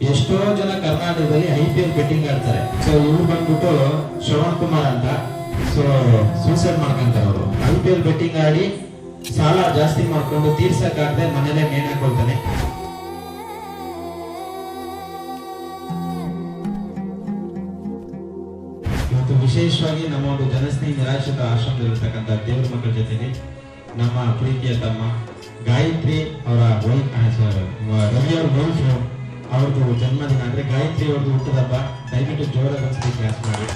ಎಷ್ಟೋ ಜನ ಕರ್ನಾಟಕದಲ್ಲಿ ಐ ಪಿ ಎಲ್ ಬೆಟ್ಟಿಂಗ್ ಆಡ್ತಾರೆ. ಸೊ ಇವ್ರು ಬಂದ್ಬಿಟ್ಟು ಶ್ರವಣ್ ಕುಮಾರ್ ಅಂತ ಸೊ ಸೂಸೈಡ್ ಮಾಡ್ಕೊಂತಾರೆ ಅವರು. ಐ ಪಿ ಎಲ್ ಬೆಟ್ಟಿಂಗ್ ಆಡಿ ಸಾಲ ಜಾಸ್ತಿ ಮಾಡ್ಕೊಂಡು ತೀರ್ಸಕ್ಕಾಗದೆ ಮನೇಲೆ ನೇಣ್ ಹಾಕೊಳ್ತಾನೆ. ಇವತ್ತು ವಿಶೇಷವಾಗಿ ನಮ್ಮ ಒಂದು ಜನಸ್ನೇಹಿ ನಿರಾಶ್ರಿತ ಆಶ್ರಮದಲ್ಲಿರ್ತಕ್ಕಂಥ ದೇವರ ಮಕ್ಕಳ ಜೊತೆಗೆ ನಮ್ಮ ಪ್ರೀತಿಯ ತಮ್ಮ ಗಾಯತ್ರಿ ಅವರ ವೈಫ್ ರವಿ ಅವ್ರ ವೈಫ್ ಅವ್ರದ್ದು ಜನ್ಮದಿನ ಅಂದ್ರೆ ಗಾಯತ್ರಿ ಅವ್ರದ್ದು ಹುಟ್ಟದ ಹಬ್ಬ. ದಯವಿಟ್ಟು ಒಂದ್ಸತಿ ಕ್ಲಾಸ್ ಮಾಡಿ.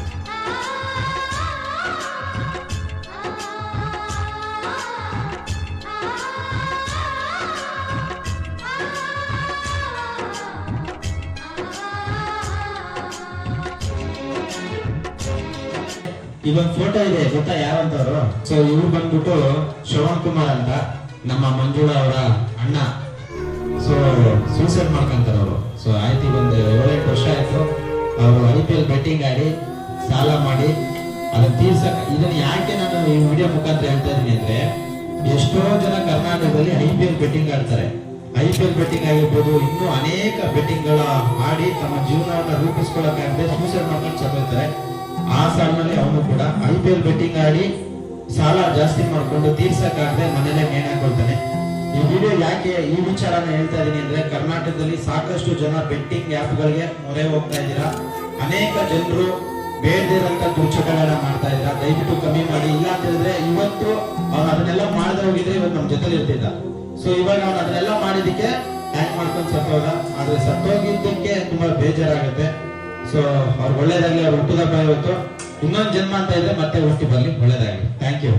ಇಲ್ಲೊಂದು ಫೋಟೋ ಇದೆ ಗೊತ್ತಾ ಯಾರಂತವ್ರು? ಸೊ ಇವ್ರು ಬಂದ್ಬಿಟ್ಟು ಶ್ರವಣ್ ಕುಮಾರ್ ಅಂತ, ನಮ್ಮ ಮಂಜುಳಾ ಅವರ ಅಣ್ಣ. ಸೂಸೈಡ್ ಮಾಡ್ಕೊಂತಾರೆ ಅವರು. ಸೊ ಆಯ್ತು ಈಗ ಒಂದು ಏಳೆಂಟು ವರ್ಷ ಆಯ್ತು. ಅವರು ಐ ಪಿ ಎಲ್ ಬೆಟ್ಟಿಂಗ್ ಆಡಿ, ಸಾಲ ಮಾಡಿ, ಅದನ್ನ ತೀರ್ಸಕ್ ಇದನ್ನ ಯಾಕೆ ನಾನು ಈ ವಿಡಿಯೋ ಮುಖಾಂತರ ಹೇಳ್ತಾ ಇದ್ದೀನಿ ಅಂದ್ರೆ, ಎಷ್ಟೋ ಜನ ಕರ್ನಾಟಕದಲ್ಲಿ ಐ ಪಿ ಎಲ್ ಬೆಟ್ಟಿಂಗ್ ಆಡ್ತಾರೆ. ಐ ಪಿ ಎಲ್ ಬೆಟ್ಟಿಂಗ್ ಆಗಿರ್ಬೋದು, ಇನ್ನೂ ಅನೇಕ ಬೆಟ್ಟಿಂಗ್ಗಳ ಆಡಿ ತಮ್ಮ ಜೀವನವನ್ನ ರೂಪಿಸ್ಕೊಳ್ಳೋಕ್ಕಾಗದೆ ಸೂಸೈಡ್ ಮಾಡ್ಕೊಂಡು ಸತ್ತೋಗ್ತಾರೆ ಆ ಸಾಲಿನಲ್ಲಿ ಅವನು ಕೂಡ ಐ ಪಿ ಎಲ್ ಬೆಟ್ಟಿಂಗ್ ಆಡಿ ಸಾಲ ಜಾಸ್ತಿ ಮಾಡ್ಕೊಂಡು ತೀರ್ಸಕ್ಕಾಗದೆ ಮನೇಲೆ ನೇಣ್ ಹಾಕೊಳ್ತಾನೆ. ಈ ವಿಡಿಯೋ ಯಾಕೆ ಈ ವಿಚಾರನ ಹೇಳ್ತಾ ಇದ್ದೀನಿ ಅಂದ್ರೆ ಕರ್ನಾಟಕದಲ್ಲಿ ಸಾಕಷ್ಟು ಜನ ಬೆಟ್ಟಿಂಗ್ ಗಳಿಗೆ ಮೊರೆ ಹೋಗ್ತಾ ಇದ್ದೀರಾ? ಅನೇಕ ಜನರು ಬೇಡದಿರಂತ ದುರ್ಚಟಗಳನ್ನ ಮಾಡ್ತಾ ಇದ್ದಾರೆ? ದಯವಿಟ್ಟು ಕಮ್ಮಿ ಮಾಡಿ. ಇಲ್ಲ ಅಂತ ಹೇಳಿದ್ರೆ ಇವತ್ತು ಅವ್ನು ಅದನ್ನೆಲ್ಲ ಮಾಡದೆ ಹೋಗಿದ್ರೆ ಇವತ್ತು ನಮ್ಮ ಜೊತೆಲಿ ಇರ್ತಿದ್ದ. ಸೊ ಇವಾಗ ಅವ್ನು ಅದನ್ನೆಲ್ಲ ಮಾಡಿದಕ್ಕೆ ಹ್ಯಾಂಗ್ ಮಾಡ್ಕೊಂಡು ಸತ್ತೋದ. ಆದ್ರೆ ಸತ್ತೋಗಿದ್ದಕ್ಕೆ ತುಂಬಾ ಬೇಜಾರಾಗುತ್ತೆ. ಸೊ ಅವ್ರು ಒಳ್ಳೇದಾಗಲಿ, ಅವ್ರು ಹುಟ್ಟಿದಪ್ಪ ಇವತ್ತು ಇನ್ನೊಂದು ಜನ್ಮ ಅಂತ ಇದ್ರೆ ಮತ್ತೆ ಹುಟ್ಟಿ ಬರಲಿ. ಒಳ್ಳೇದಾಗಲಿ. Thank you